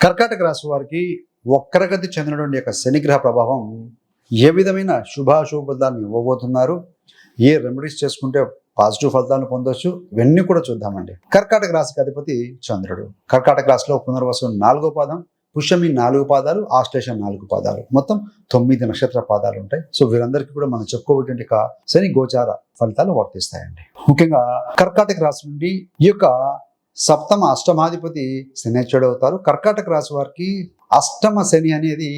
కర్కాటక రాశి వారికి వక్రగతి చెందినటువంటి యొక్క శనిగ్రహ ప్రభావం ఏ విధమైన శుభాశుభ ఫలితాలను ఇవ్వబోతున్నారు? ఏ రెమెడీస్ చేసుకుంటే పాజిటివ్ ఫలితాలను పొందొచ్చు? ఇవన్నీ కూడా చూద్దామండి. కర్కాటక రాశికి అధిపతి చంద్రుడు. కర్కాటక రాశిలో పునర్వసం నాలుగో పాదం పుష్యమి నాలుగు పాదాలు ఆశ్లేష నాలుగు పాదాలు. మొత్తం తొమ్మిది నక్షత్ర పాదాలు ఉంటాయి. సో వీరందరికీ కూడా మనం చెప్పుకోబట్టి శని గోచార ఫలితాలు వర్తిస్తాయండి. ముఖ్యంగా కర్కాటక రాశి నుండి ఈ యొక్క సప్తమ అష్టమాధిపతి శనిచ్చుడు అవుతారు. కర్కాటక రాశి వారికి అష్టమ శని అనేది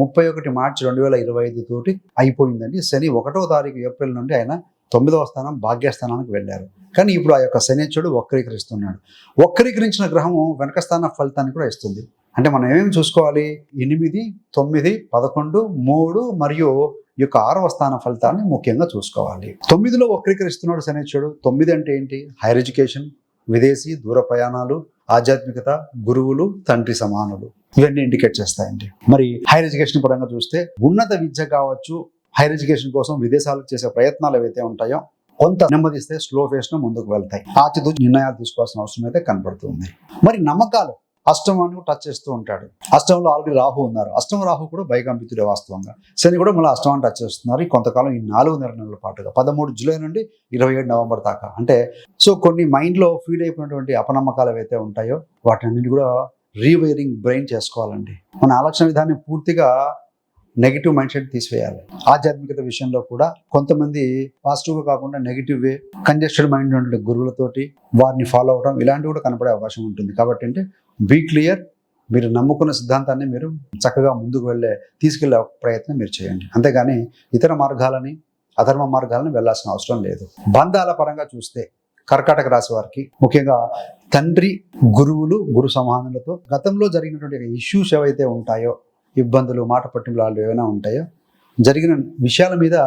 ముప్పై ఒకటి మార్చి రెండు వేల ఇరవై ఐదు తోటి అయిపోయిందండి. శని ఒకటో తారీఖు ఏప్రిల్ నుండి ఆయన తొమ్మిదవ స్థానం భాగ్యస్థానానికి వెళ్ళారు. కానీ ఇప్పుడు ఆ యొక్క శనిచ్చుడు వక్రీకరిస్తున్నాడు. వక్రీకరించిన గ్రహము వెనక స్థాన ఫలితాన్ని కూడా ఇస్తుంది. అంటే మనం ఏమేమి చూసుకోవాలి? ఎనిమిది తొమ్మిది పదకొండు మూడు మరియు ఈ యొక్క ఆరవ స్థాన ఫలితాన్ని ముఖ్యంగా చూసుకోవాలి. తొమ్మిదిలో వక్రీకరిస్తున్నాడు శనిచ్చుడు తొమ్మిది అంటే ఏంటి? హైయర్ ఎడ్యుకేషన్ విదేశీ దూర ప్రయాణాలు ఆధ్యాత్మికత గురువులు తండ్రి సమానులు ఇవన్నీ ఇండికేట్ చేస్తాయండి. మరి హైయర్ ఎడ్యుకేషన్ పరంగా చూస్తే ఉన్నత విద్య కావచ్చు హైయర్ ఎడ్యుకేషన్ కోసం విదేశాలకు చేసే ప్రయత్నాలు ఏవైతే ఉంటాయో కొంత నెమ్మదిస్తే స్లో ఫేస్ను ముందుకు వెళ్తాయి. ఆచితూ నిర్ణయాలు తీసుకోవాల్సిన అవసరం అయితే కనబడుతుంది. మరి నమ్మకాలు అష్టమాన్ని టచ్ చేస్తూ ఉంటాడు. అష్టంలో ఆల్రెడీ రాహు ఉన్నారు. అష్టమ రాహు కూడా భయకంపితుడే వాస్తవంగా. శని కూడా మళ్ళీ అష్టమాన్ని టచ్ చేస్తున్నారు. ఈ కొంతకాలం ఈ నాలుగున్నర నెలల పాటుగా పదమూడు జూలై నుండి ఇరవై ఏడు నవంబర్ దాకా. అంటే సో కొన్ని మైండ్లో ఫీడ్ అయిపోయినటువంటి అపనమ్మకాలు ఏవైతే ఉంటాయో వాటిని కూడా రీవైరింగ్ బ్రెయిన్ చేసుకోవాలండి. మన ఆలోచన విధానం పూర్తిగా నెగిటివ్ మైండ్ సెట్ తీసివేయాలి. ఆధ్యాత్మికత విషయంలో కూడా కొంతమంది పాజిటివ్గా కాకుండా నెగిటివ్ వే కంజెస్టెడ్ మైండ్ ఉండే గురువులతోటి వారిని ఫాలో అవడం ఇలాంటివి కూడా కనపడే అవకాశం ఉంటుంది. కాబట్టి అంటే బీ క్లియర్ మీరు నమ్ముకున్న సిద్ధాంతాన్ని మీరు చక్కగా ముందుకు వెళ్ళే తీసుకెళ్ళే ప్రయత్నం మీరు చేయండి. అంతేగాని ఇతర మార్గాలని అధర్మ మార్గాలను వెళ్ళాల్సిన అవసరం లేదు. బంధాల పరంగా చూస్తే కర్కాటక రాశి వారికి ముఖ్యంగా తండ్రి గురువులు గురు సమానులతో గతంలో జరిగినటువంటి ఇష్యూస్ ఏవైతే ఉంటాయో ఇబ్బందులు మాట పట్టింపులు ఏమైనా ఉంటాయో జరిగిన విషయాల మీద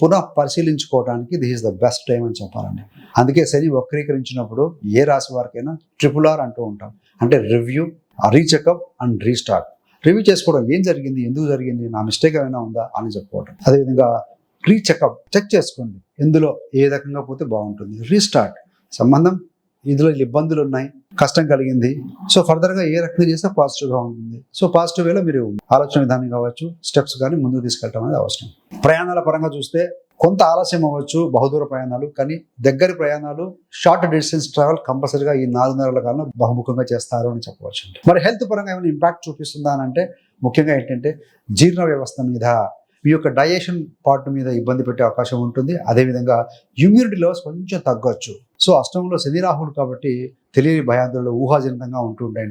పునః పరిశీలించుకోవడానికి this is the best time అని చెప్పాలండి. అందుకే శని వక్రీకరించినప్పుడు ఏ రాశి వారికైనా ట్రిపుల్ ఆర్ అంటూ ఉంటాం. అంటే review recheck up and restart review చేసుకోవడం ఏం జరిగింది ఎందుకు జరిగింది నా మిస్టేక్ ఏమైనా ఉందా అని చెప్పుకోవడం అదేవిధంగా రీచెకప్ చెక్ చేసుకోండి. ఎందులో ఏ రకంగా పోతే బాగుంటుంది. రీస్టార్ట్ సంబంధం ఇందులో ఇబ్బందులు ఉన్నాయి కష్టం కలిగింది. సో ఫర్దర్గా ఏ రకంగా చేస్తే పాజిటివ్గా ఉంటుంది. సో పాజిటివ్ వేలో మీరు ఆలోచన విధానం కావచ్చు స్టెప్స్ కానీ ముందుకు తీసుకెళ్ళడం అనేది అవసరం. ప్రయాణాల పరంగా చూస్తే కొంత ఆలస్యం అవ్వచ్చు బహుదూర ప్రయాణాలు కానీ దగ్గర ప్రయాణాలు షార్ట్ డిస్టెన్స్ ట్రావెల్ కంపల్సరీగా ఈ నాలుగు నెలల కాలంలో బహుముఖంగా చేస్తారు అని చెప్పవచ్చు మరి హెల్త్ పరంగా ఏమైనా ఇంపాక్ట్ చూపిస్తుందా అని అంటే ముఖ్యంగా ఏంటంటే జీర్ణ వ్యవస్థ మీద మీ యొక్క డైజెషన్ పార్ట్ మీద ఇబ్బంది పెట్టే అవకాశం ఉంటుంది. అదేవిధంగా ఇమ్యూనిటీ లెవెల్స్ కొంచెం తగ్గొచ్చు. సో అష్టంలో శని రాహులు కాబట్టి తెలియని భయాందోళనలు ఊహాజనితంగా ఉంటుంటాయండి